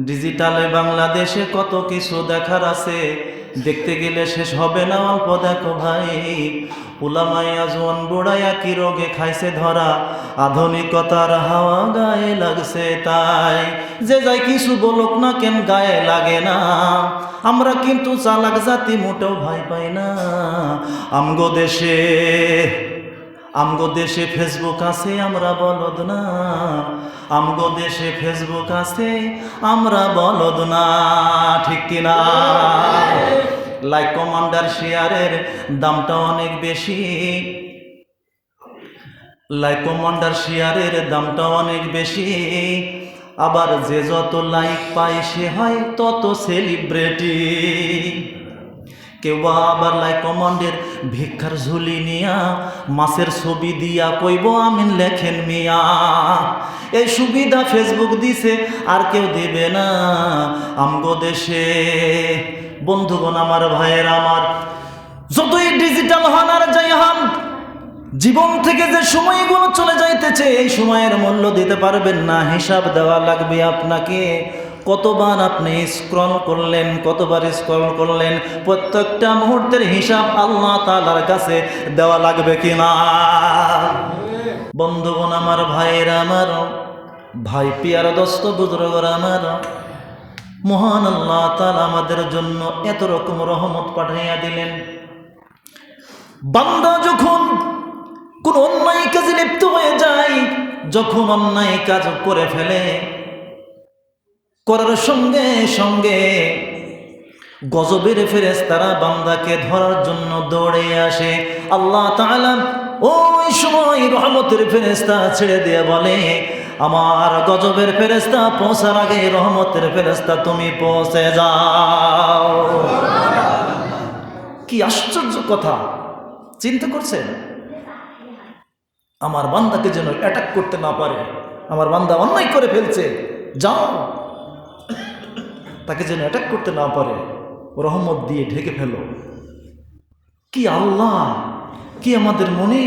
ডিজিটালে বাংলাদেশে কত কিছু দেখার আছে? দেখতে গেলে শেষ হবে না অল্প, দেখো ভাই। উলামাইয়া জোয়ান বুড়াইয়া কি রোগে খাইছে ধরা। আধুনিকতার হাওয়া গায়ে লাগছে তাই। যে যাই কিছু বলুক না কেন গায়ে লাগে না। আমরা কিন্তু চালাক জাতি মোটেও ভাই পাই না। আমগো দেশে আমগো দেশে ফেসবুক আছে, আমরা বলদ না। আমগো দেশে ফেসবুক আছে, আমরা বলদ না। ঠিক কিনা? লাইক কমান্ডার শেয়ারের দামটা অনেক বেশি। লাইক কমান্ডার শেয়ারের দামটা অনেক বেশি। আবার যে যত লাইক পায় সে হয় তত সেলিব্রিটি কেউ আবার লাই কমান্ডের ভিক্ষার ঝুলি নিয়া মাছের ছবি দিয়া কইব, আমিন লেখেন মিয়া। এই সুবিধা ফেসবুক দিছে, আর কেউ দেবে না। আমগো দেশে, বন্ধুগণ আমার, ভাইয়ের আমার, যতই ডিজিটাল হন আর যাই হন, জীবন থেকে যে সময়গুলো চলে যাইতেছে, এই সময়ের মূল্য দিতে পারবেন না। হিসাব দেওয়া লাগবে আপনাকে। কতবার আপনি স্ক্রল করলেন, কতবার স্ক্রল করলেন, প্রত্যেকটা মুহূর্তের হিসাব আল্লাহ তালার কাছে দেওয়া লাগবে কিনা? বন্ধুগণ আমার ভাইয়ের আমার, ভাই পিয়ার দস্ত, বুজুর্গর আমার, মহান আল্লাহ তালা আমাদের জন্য এত রকম রহমত পাঠাইয়া দিলেন। বান্দা যখন কোন অন্যায় কাজে লিপ্ত হয়ে যায়, যখন অন্যায় কাজ করে ফেলে করার সঙ্গে সঙ্গে গজবের ফেরেস তারা বান্দাকে ধরার জন্য দৌড়ে আসে। আল্লাহ ওই সময় রহমতের ফেরেস্তা ছেড়ে দিয়ে বলে, আমার গজবের ফেরেস্তা পৌঁছার আগে রহমতের ফেরেস্তা তুমি পৌঁছে যাও। কি আশ্চর্য কথা। চিন্তা করছেন? আমার বান্দাকে যেন অ্যাটাক করতে না পারে। আমার বান্দা অন্যায় করে ফেলছে। যাও। তাকে যেন অ্যাটাক করতে না পারে। রহমত দিয়ে ঢেকে ফেলো কি আল্লাহ! কি আমাদের মনে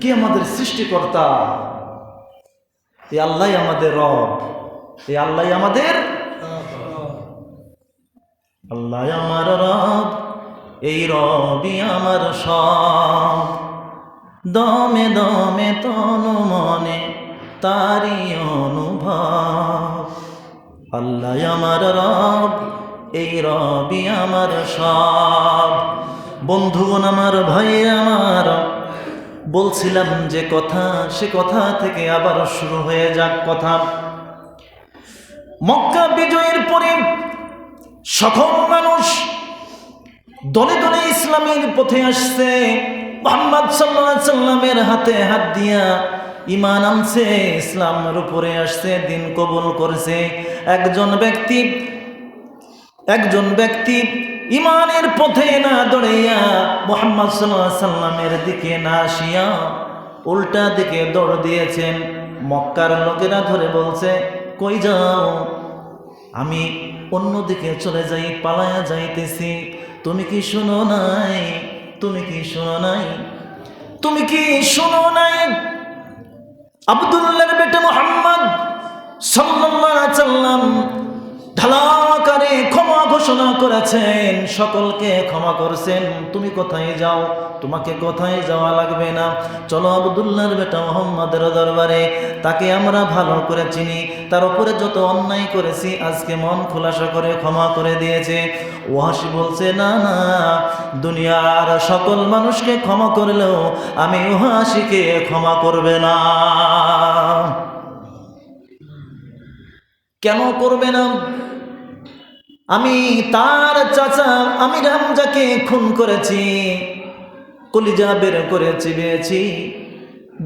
কি আমাদের সৃষ্টিকর্তা! এই আল্লাহ আমাদের রব। এই আল্লাহ আমাদের আল্লাহ আমার রব। এই রবি আমার সব। দমে দমে তনু মনে তারি অনুভব। আল্লাহ আমার রব, এই রবি আমার সব। বন্ধুগণ আমার ভাই আমার, বলছিলাম যে কথা, সে কথা থেকে আবার শুরু হয়ে যাক কথা। মক্কা বিজয়ের পরে সকল মানুষ দলে দলে ইসলামের পথে আসছে। মোহাম্মদ সাল্লাহ সাল্লামের হাতে হাত দিয়া ইমান আনছে, ইসলামের উপরে আসছে, দিন কবুল করছে। একজন ব্যক্তি একজন ব্যক্তি ইমানের পথে না দৌড়াইয়া মোহাম্মদ সাল্লাহ সাল্লামের দিকে না আসিয়া উল্টা দিকে দৌড় দিয়েছেন। মক্কার লোকেরা ধরে বলছে, কই যাও? আমি অন্যদিকে চলে যাই, পালায়া যাইতেছি। তুমি কি শুনো নাই? তুমি কি শুনো নাই? তুমি কি শুনো নাই? আব্দুল্লাহর বেটা মোহাম্মদ সাল্লাম ঢালাকারে ঘোষণা করেছেন, সকলকে ক্ষমা করছেন। তুমি কোথায় যাও? তোমাকে কোথায় যাওয়া লাগবে না? চলো আবদুল্লাহর বেটা মোহাম্মদের দরবারে, তাকে আমরা ভালো করে চিনি। তার উপরে যত অন্যায় করেছি, আজকে মন খোলাসা করে ক্ষমা করে দিয়েছে। ওহাসি বলছে, না না, দুনিয়ার সকল মানুষকে ক্ষমা করলেও আমি ওহাসিকে ক্ষমা করবে না। কেন করবে না? আমি তার চাচা আমি রামজাকে খুন করেছি, কলিজা বের করে চিবিয়েছি।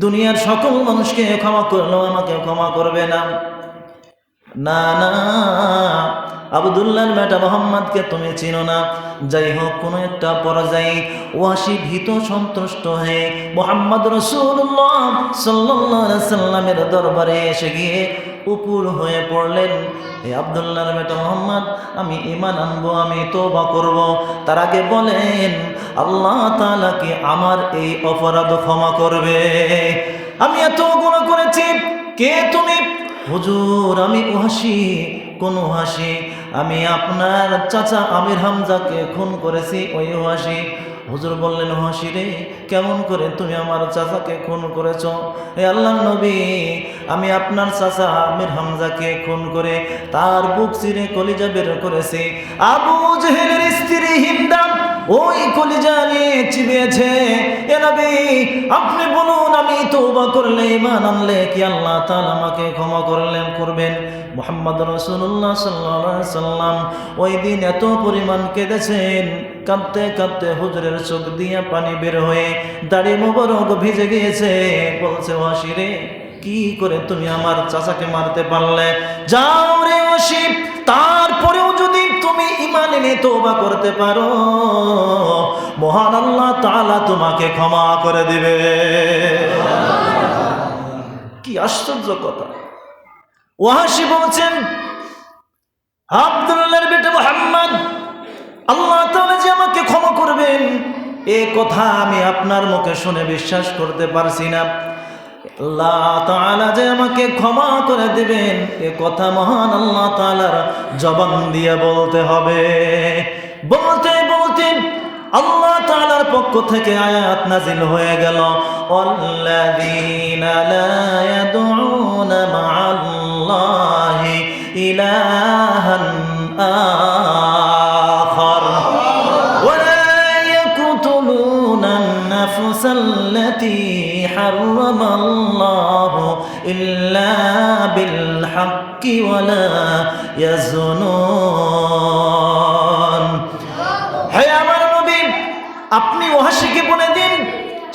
দুনিয়ার সকল মানুষকে ক্ষমা করল, আমাকে ক্ষমা করবে না। না না আবদুল্লাহ বেটা মোহাম্মদকে তুমি চিনো না। যাই হোক, কোনো একটা পর্যায়ে ওয়াসি ভীত সন্তুষ্ট হয়ে মোহাম্মদ রসুল্লাহ সাল্লাহ সাল্লামের দরবারে এসে গিয়ে উপুর হয়ে পড়লেন। হে আবদুল্লাহর বেটা মোহাম্মদ, আমি ইমান আনব, আমি তোবা করব। তার আগে বলেন, আল্লাহ তাআলা কি আমার এই অপরাধ ক্ষমা করবে? আমি এত গুণ করেছি, কে তুমি? হুজুর, আমি হাসি কোন হাসি আমি আপনার চাচা আমির হামজাকে খুন করেছি, ওই হাসি হুজুর বললেন হাসি রে কেমন করে তুমি আমার চাচাকে খুন করেছ? হে আল্লাহ নবী, আমি আপনার চাচা আমির হামজাকে খুন করে তার বুক চিরে কলিজা বের করেছি। আবু জেহেলের স্ত্রী হিন্দাম ওই কলিজা নিয়ে চিবিয়েছে। এ নবী, আপনি বলুন, আমি তৌবা করলে ইমান আনলে কি আল্লাহ তাআলা আমাকে ক্ষমা করলেন, করবেন? মোহাম্মদ রসুল্লাহ সাল্লাহ সাল্লাম ওই দিন এত পরিমাণ কেঁদেছেন। কাঁদতে কাঁদতে হুজুরের চোখ দিয়ে পানি বের হয়ে দাড়ি মোবারক ভিজে গিয়েছে। বলছে হাসিরে কি করে তুমি আমার চাচাকে মারতে পারলে? যাও রে অসিপ তারপরেও যদি তুমি ইমান এনে তোবা করতে পারো, মহান আল্লাহ তাআলা তোমাকে ক্ষমা করে দিবে। কি আশ্চর্য কথা। ওয়াহাসি বলছেন, আব্দুল্লাহর বেটা মোহাম্মদ আল্লাহ তাআলা যে আমাকে ক্ষমা করবেন, এ কথা আমি আপনার মুখে শুনে বিশ্বাস করতে পারছি না। আল্লাহ তাআলা যে আমাকে ক্ষমা করে দিবেন, এ কথা মহান আল্লাহ তাআলার জবান দিয়ে বলতে হবে। বলতে বলতে আল্লাহ তাআলার পক্ষ থেকে আয়াত নাজিল হয়ে গেল। আল্লাযীনা إلا بالحق ولا يزنون হে আমার নবী আপনি ওহাসিকে বলে দিন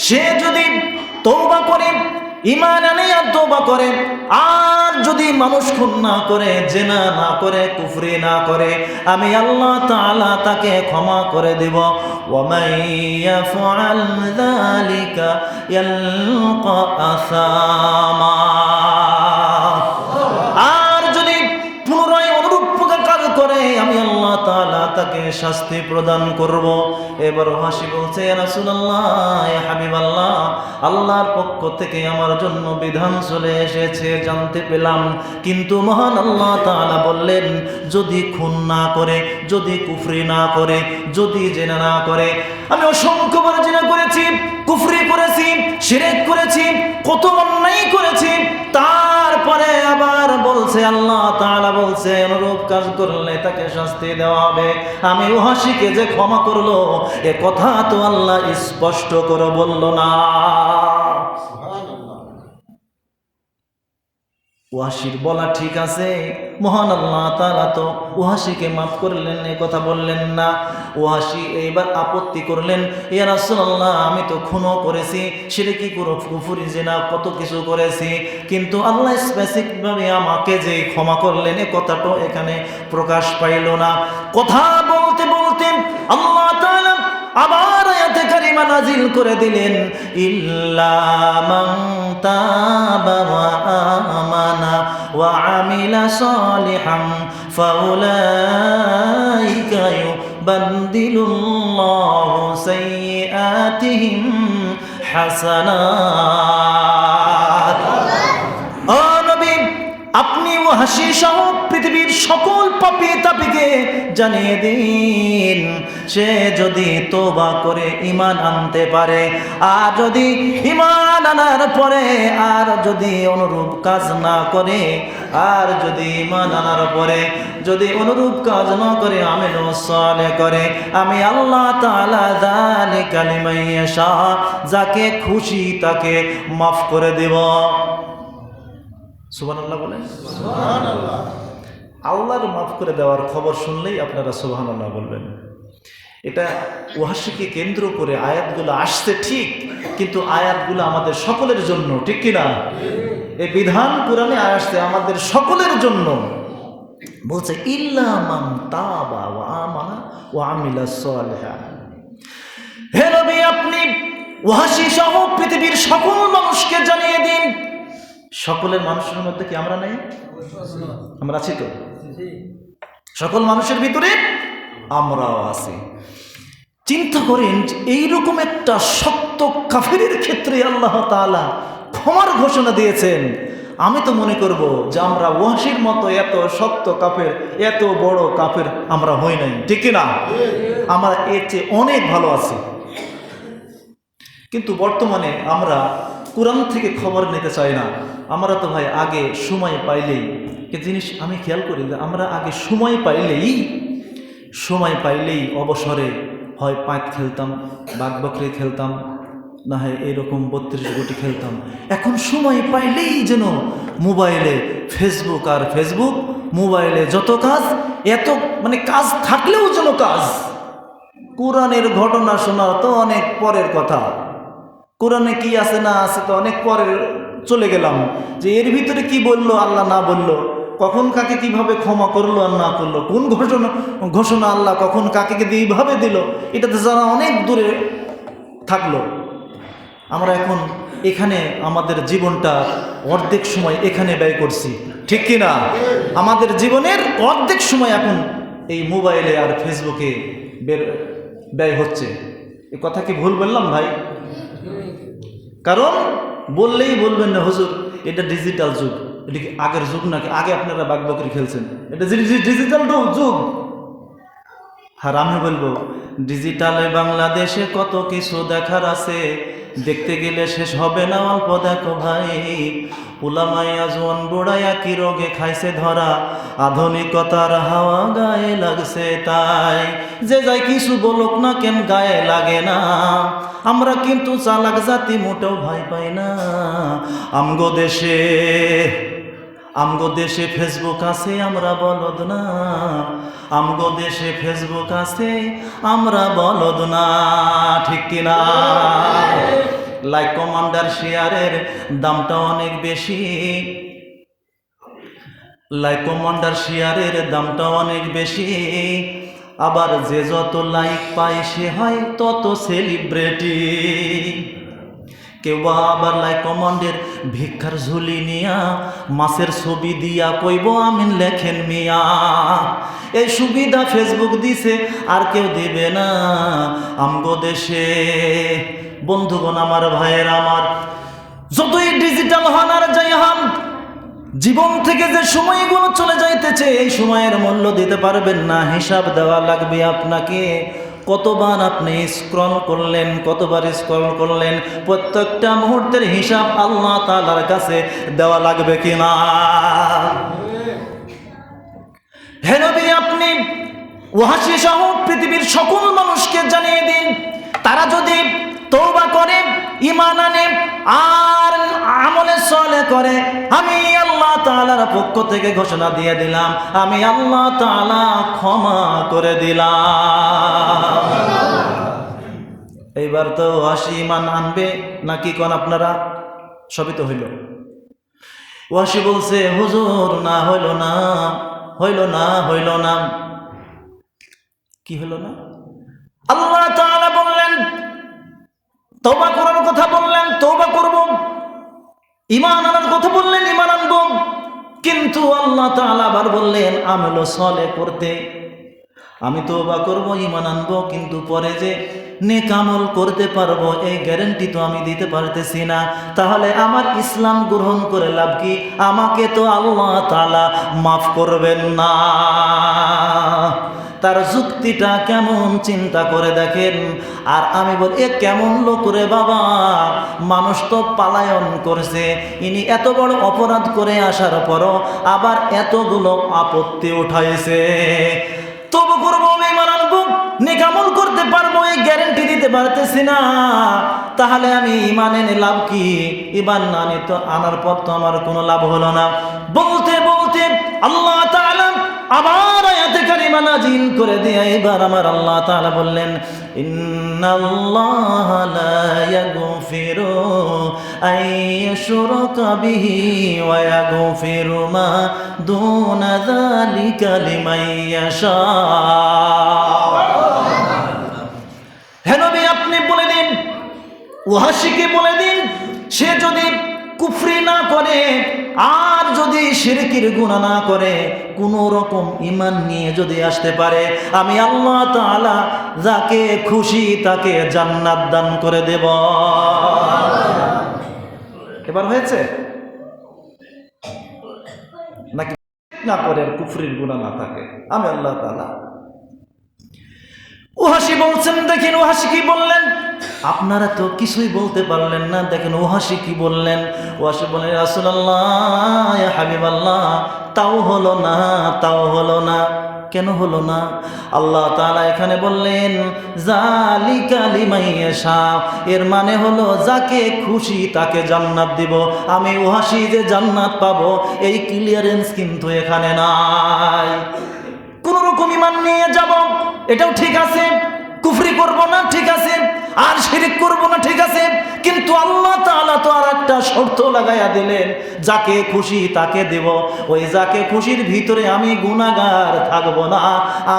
সে যদি তৌবা করে ইমান আনে আর তৌবা করে আর যদি মানুষ খুন না করে, জেনা না করে, কুফরি না করে, আমি আল্লাহ তাআলা তাকে ক্ষমা করে দেব। ওয়ামাই শাস্তি প্রদান করব। এবার হাসি বলছে হাবিবাল্লাহ, আল্লাহর পক্ষ থেকে আমার জন্য বিধান চলে এসেছে, জানতে পেলাম। কিন্তু মহান আল্লাহ তাআলা বললেন, যদি খুন না করে, যদি কুফরি না করে, যদি জেনা না করে, আমি অসংখ্যবার জেনা করেছি, কুফরি করেছি, শিরেক করেছি, কত অন্যায় করেছি, তারপরে আবার বলছে, আল্লাহ তাআলা বলছে কাজ করলে তাকে শাস্তি দেওয়া হবে। আমি উহাসিকে যে ক্ষমা করল, এ কথা তো আল্লাহ স্পষ্ট করে বলল না। ওয়াসির বলা ঠিক আছে? মহান আল্লাহ তাআলা তো ওহাসিকে মাফ করলেন এই কথা বললেন না। ওহাসি এইবার আপত্তি করলেন, ইয়া রাসূলুল্লাহ, আমি তো খুনও করেছি সেটা কি করো, কুফুরি, জেনা, কত কিছু করেছি, কিন্তু আল্লাহ স্পেসিফিকভাবে আমাকে যে ক্ষমা করলেন, এ কথাটা এখানে প্রকাশ পাইল না। কথা বলতে বলতে আল্লাহ আবার আয়াতে কারিমা নাজিল করে দিলেন ইল্লা মান তাবা ওয়া আমানা ওয়া আমিলা ও নবী আপনি ও হাসি সহ পৃথিবীর সকল পাপি তাপিকে জানিয়ে দিন, সে যদি তোবা করে ইমান আনতে পারে, আর যদি ইমান আনার পরে, আর যদি অনুরূপ কাজ না করে, আর যদি ইমান আনার পরে, যদি অনুরূপ কাজ না করে আমি সালে করে, আমি আল্লাহ তাআলা যালিকা লিমান ইয়াশা, যাকে খুশি তাকে মাফ করে দেব। সুবান আল্লাহ বলেন আল্লাহর মাফ করে দেওয়ার খবর শুনলেই আপনারা সুবাহান আল্লাহ বলবেন। এটা ওহাসিকে কেন্দ্র করে আয়াতগুলো আসছে ঠিক কিন্তু আয়াতগুলো আমাদের সকলের জন্য ঠিক কিনা? এই বিধান কোরআনে আসছে আমাদের সকলের জন্য। বলছে তাবা আমানা ওয়া আমিলা সালিহা। হে নবী আপনি ওহাসি সহ পৃথিবীর সকল মানুষকে জানিয়ে দিন সকলের মানুষের মধ্যে কি আমরা নাই? আমরা আছি তো? সকল মানুষের ভিতরে আমরাও আছি। চিন্তা করেন এইরকম একটা শক্ত কাফেরের ক্ষেত্রে আল্লাহ তাআলা ক্ষমার ঘোষণা দিয়েছেন। আমি তো মনে করব যে আমরা ওয়াসির মতো এত শক্ত কাপের এত বড় কাপের আমরা হই নাই। ঠিক না আমরা এর চেয়ে অনেক ভালো আছি। কিন্তু বর্তমানে আমরা কোরআন থেকে খবর নিতে চায় না। আমরা তো ভাই আগে সময় পাইলেই কি জিনিস আমি খেয়াল করি যে আমরা আগে সময় পাইলেই সময় পাইলেই অবসরে হয় পাঁক খেলতাম, বাঘ বকরি খেলতাম, না হয় এরকম বত্রিশ গুটি খেলতাম। এখন সময় পাইলেই যেন মোবাইলে ফেসবুক আর ফেসবুক, মোবাইলে যত কাজ, এত মানে কাজ থাকলেও যেন কাজ। কোরআনের ঘটনা শোনা তো অনেক পরের কথা। কোরআনে কি আছে না আছে তো অনেক পরে চলে গেলাম। যে এর ভিতরে কি বলল, আল্লাহ না বলল, কখন কাকে কীভাবে ক্ষমা করল আর না করল, কোন ঘোষণা ঘোষণা আল্লাহ কখন কাকে এইভাবে দিল এটাতে যারা অনেক দূরে থাকল। আমরা এখন এখানে আমাদের জীবনটা অর্ধেক সময় এখানে ব্যয় করছি, ঠিক কি না? আমাদের জীবনের অর্ধেক সময় এখন এই মোবাইলে আর ফেসবুকে বের, ব্যয় হচ্ছে। এ কথা কি ভুল বললাম ভাই? কারণ বললেই বলবেন না, হুজুর, এটা ডিজিটাল যুগ। এটা কি আগের যুগ নাকি? আগে আপনারা বাঘ বকরি খেলছেন। এটা ডিজিটাল যুগ। আর আমি বলব ডিজিটালে বাংলাদেশে কত কিছু দেখার আছে। দেখতে গেলে শেষ হবে না অল্প, দেখো ভাই। উলামাইয়া জোয়ান বুড়াই কি রোগে খাইছে ধরা? আধুনিকতার হাওয়া গায়ে লাগছে তাই। যে যাই কিছু বলুক না কেন গায়ে লাগে না। আমরা কিন্তু চালাক জাতি মোটেও ভাই পাই না। আমগো দেশে আমগো দেশে ফেসবুক আছে, আমরা বলদ না। আমগো দেশে ফেসবুক আছে, আমরা বলদ না। ঠিক কিনা? লাইক কমান্ডার শেয়ারের দামটা অনেক বেশি। লাইক কমান্ডার শেয়ারের দামটা অনেক বেশি। আবার যে যত লাইক পায় সে হয় তত সেলিব্রিটি কেউ আবার লাই কমান্ডের ভিক্ষার ঝুলি নিয়া মাছের ছবি দিয়া কইব, আমিন লেখেন মিয়া। এই সুবিধা ফেসবুক দিছে, আর কেউ দেবে না। আমগো দেশে, বন্ধুগণ আমার, ভাইয়ের আমার, যতই ডিজিটাল হন আর যাই হন, জীবন থেকে যে সময়গুলো চলে যাইতেছে, এই সময়ের মূল্য দিতে পারবেন না। হিসাব দেওয়া লাগবে আপনাকে। কতবার আপনি স্ক্রল করলেন, কতবার স্ক্রল করলেন, প্রত্যেকটা মুহূর্তের হিসাব আল্লাহ তালার কাছে দেওয়া লাগবে কিনা? হেনবি আপনি ওহাসি সহ পৃথিবীর সকল মানুষকে জানিয়ে দিন, তারা যদি তৌবা করে ইমান আনে আর আমলে সলে করে, আমি আল্লাহ তালার পক্ষ থেকে ঘোষণা দিয়ে দিলাম, আমি আল্লাহ তাআলা ক্ষমা করে দিলাম। এইবার তো ওয়াসি ইমান আনবে, নাকি কোন আপনারা? সবই তো হইল। ওয়াসি বলছে, হুজুর, না হইল না হইল না হইল না। কি হইল না? আল্লাহ তাআলা বললেন তওবা করার কথা বললেন, তওবা করব। ইমান আনার কথা বললেন ইমান আনব। কিন্তু আল্লাহ তাআলা আবার বললেন, আমল সলে করতে। আমি তওবা করব ইমান আনব, কিন্তু পরে যে নেক আমল করতে পারব, এই গ্যারেন্টি তো আমি দিতে পারতেছি না। তাহলে আমার ইসলাম গ্রহণ করে লাভ কি? আমাকে তো আল্লাহ তাআলা মাফ করবেন না। তার যুক্তিটা কেমন চিন্তা করে দেখেন। আর আমি বল, এ কেমন লোক রে বাবা, মানুষ তো পালায়ন করছে। ইনি এত বড় অপরাধ করে আসার পরও আবার এতগুলো আপত্তি উঠাইছে। তবু করব আমি মানানবো নিকামল করতে পারব, এই গ্যারেন্টি দিতে পারতেছি না। তাহলে আমি ইমান লাভ কি? ইমান না আনি তো আনার পর তো আমার কোনো লাভ হলো না। বলতে বলতে আল্লাহ আবার কারিমা নাজিল করে দিয়ে এবার আমার আল্লাহ তাআলা বললেন, ইন্নাল্লাহ লা ইয়াগফিরু আন ইউশরাকা বিহি ওয়া ইয়াগফিরু মা দুনা যালিকা লিমান ইয়াশা. হে নবী, আপনি বলে দিন ওহাসিকে বলে দিন, সে যদি কুফরি না করে, আর যদি শিরকির গুণা না করে, কোনো রকম ইমান নিয়ে যদি আসতে পারে, আমি আল্লাহ তাআলা যাকে খুশি তাকে জান্নাত দান করে দেব। এবার হয়েছে? নাকি না করে কুফরির গুণা না থাকে? আমি আল্লাহ তাআলা ওহাসি বলছেন, দেখেন ওহাসি কি বললেন? আপনারা তো কিছুই বলতে পারলেন না। দেখেন ওহাসি কি বললেন? ওহাসি বলেন রাসূলুল্লাহ হাবিবাল্লাহ, তাও হলো না, তাও হলো না। কেন হলো না? আল্লাহ তাআলা এখানে বললেন জালিকা লিমাইয়াশা এর মানে হলো, যাকে খুশি তাকে জান্নাত দিব। আমি ওহাসি যে জান্নাত পাবো, এই ক্লিয়ারেন্স কিন্তু এখানে নাই। কোন রকম ইমান নিয়ে যাব, এটাও ঠিক আছে। কুফরি করব না, ঠিক আছে। আর শিরিক করব না, ঠিক আছে। কিন্তু আল্লাহ তাআলা তো আর একটা শর্ত লাগাইয়া দিলেন, যাকে খুশি তাকে দেব। ওই যাকে খুশির ভিতরে আমি গুনাহগার থাকব না।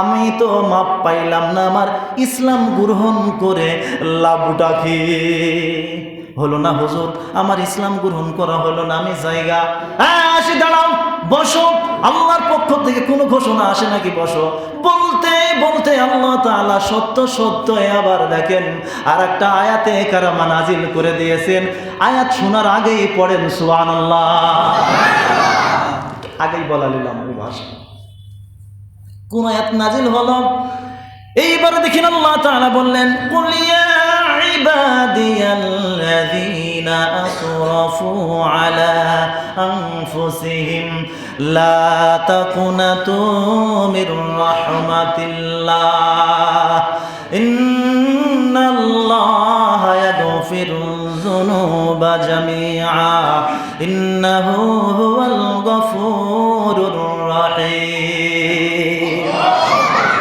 আমি তো মাপ পাইলাম না, আমার ইসলাম গ্রহণ করে লাভটা কি? হলো না হুজুর, আমার ইসলাম গ্রহণ করা হলো না, আমি জায়গা। হ্যাঁ আসি, দাঁড়াও, বসো। আল্লাহর পক্ষ থেকে কোনো ঘোষণা আসে নাকি? বসো। বলতে বলতে আল্লাহ তাআলা সত্য সত্য আবার দেখেন আর একটা আয়াতে কারামা নাজিল করে দিয়েছেন। আয়াত শোনার আগেই পড়েন, সুবহানাল্লাহ। আগেই বলা নিলাম, ওই ভাষা। কোন আয়াত নাজিল হলো? এইবারে দেখেন আল্লাহ তাআলা বললেন কুল ইয়া ইবাদিয়াল্লাযীনা আসরাফু আলা আনফুসিহিম লা তাকুনাতু মির রাহমাতিল্লাহ ইন্নাল্লাহা ইয়াগফিরু যুনুবা জামিআ ইন্নাহু হুয়াল গফুরুর রাহিম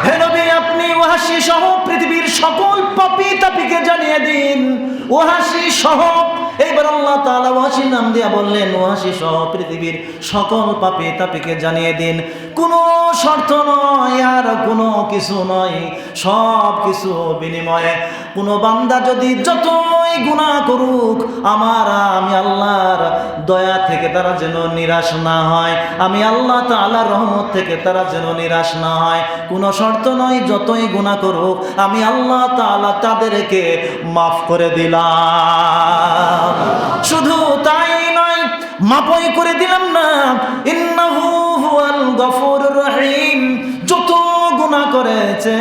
হে নবী, আপনি ওহাসি সহ পৃথিবীর সকল পাপি তাপিকে দিন। ওহাসি সহ এইবার আল্লাহ তালা নাম দিয়া বললেন, ওয়াসি সহ পৃথিবীর সকল পাপি তাপিকে জানিয়ে দিন। কোনো শর্ত নয় আর কোনো কিছু নয়। সব কিছু বিনিময়ে কোনো বান্দা যদি যতই গুনাহ করুক, আমার, আমি আল্লাহর দয়া থেকে তারা যেন নিরাশ না হয়, আমি আল্লাহ তাআলার রহমত থেকে তারা যেন নিরাশ না হয়। কোনো শর্ত নয়, যতই গুনাহ করুক, আমি আল্লাহ তাআলা তাদেরকে মাফ করে দিলাম। শুধু তাই নয় মাপই করে দিলাম না। ইন্নাহু গফুরুর রহিম। যত গুনাহ করেছে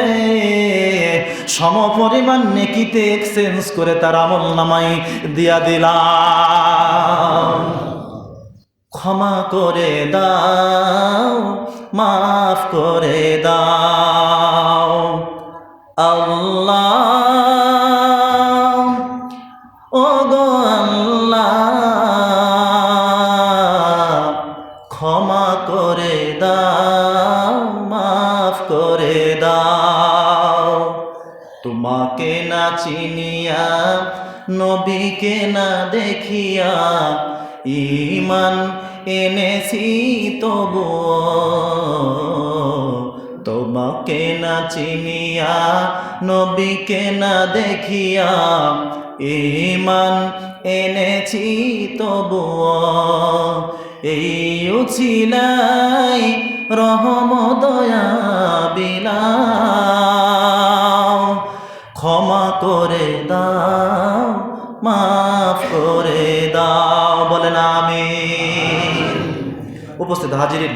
সম পরিমাণ নেকিতে এক্সচেঞ্জ করে তার আমল নামাই দিয়া দিলাম। ক্ষমা করে দাও, মাফ করে দাও। আল্লাহ চিনিয়া, নবীকে না দেখিয়া ইমান এনেছি তবু তোমাকে না চিনিয়া, নবীকে না দেখিয়া ইমান এনেছি তবু এই উছিলাই রহম দয়া ক্ষমা করে দাও মাফ করে দাও বলেন আমি উপস্থিত হাজিরিন।